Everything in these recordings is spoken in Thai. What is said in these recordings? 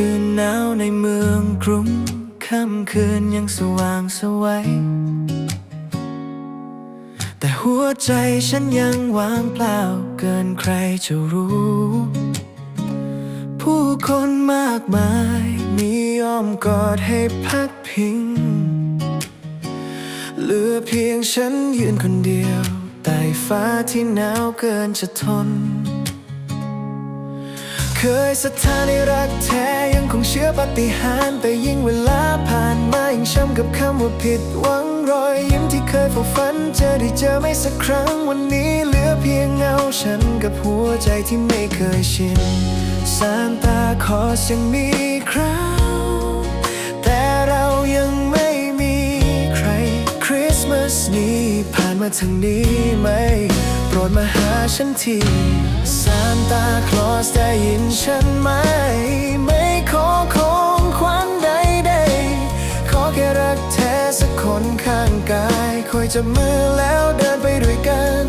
คืนหนาวในเมืองกรุงค่ำคืนยังสว่างสวัยแต่หัวใจฉันยังว่างเปล่าเกินใครจะรู้ ผู้คนมากมายมีอ้อมกอดให้พักพิง เหลือเพียงฉันยืนคนเดียวใต้ฟ้าที่หนาวเกินจะทน เคยศรัทธาในรักแท้ยังคงเชื่อปฏิหารแต่ยิ่งเวลาผ่านมายิ่งช้ำกับคำว่าผิดหวังรอยยิ้มที่เคยฝ่ฝันเจอได้เจอไม่สักครั้งวันนี้เหลือเพียงเงาฉันกับหัวใจที่ไม่เคยชินซานตาคอสยังมีคราวแต่เรายังไม่มีใคร คริสต์มาสนี้ผ่านมาทางนี้ไหม โปรดมาหาฉันที ซานตาคลอสได้ยินฉันไหม ไม่ขอของขวัญใดๆ ขอแค่รักแท้สักคนข้างกายคอยจับมือแล้วเดินไปด้วยกัน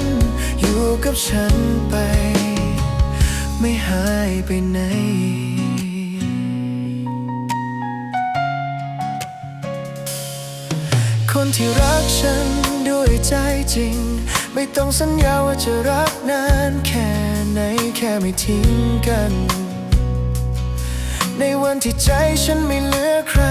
อยู่กับฉันไป ไม่หายไปไหนคนที่รักฉันด้วยใจจริง ไม่ต้องสัญญาว่าจะรักนานแค่ ไหนแค่ไม่ทิ้งกัน ในวันที่ใจฉันไม่เหลือใคร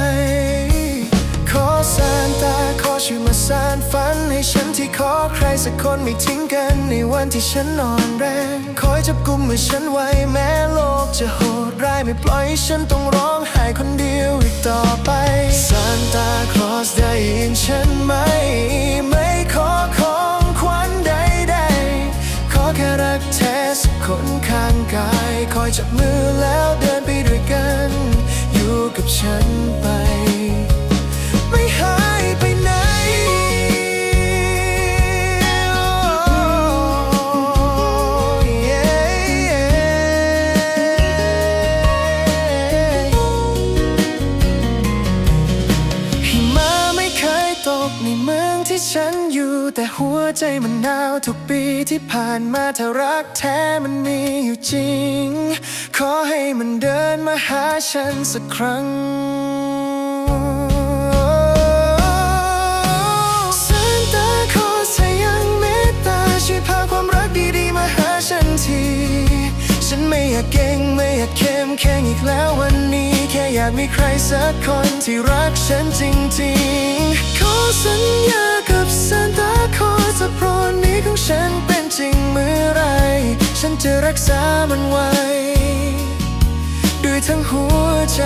ขอสานตาขอช่วยมาสานฝัน ให้ฉันที่ขอใครสักคนไม่ทิ้งกัน ในวันที่ฉันนอนแรงคอยจับกุมมือฉันไว้แม้โลกจะโหดร้ายไม่ปล่อยฉันต้องร้องไห้คนเดียว จับมือแล้วเดินไปด้วยกัน อยู่กับฉันไปไม่ ที่ฉันอยู่แต่หัวใจมันหนาวทุกปีที่ผ่านมาถ้ารักแท้มันมีอยู่จริง ขอให้มันเดินมาหาฉันสักครั้งซานตาคอสถ้ายังเมตตาช่วยพาความรักดีๆมาหาฉันที ฉันไม่อยากเก่งไม่อยากเข้มแข็งอีกแล้ววันนี้ แค่อยากมีใครสักคนที่รักฉันจริงๆ รักษามันไว้ ด้วยทั้งหัวใจ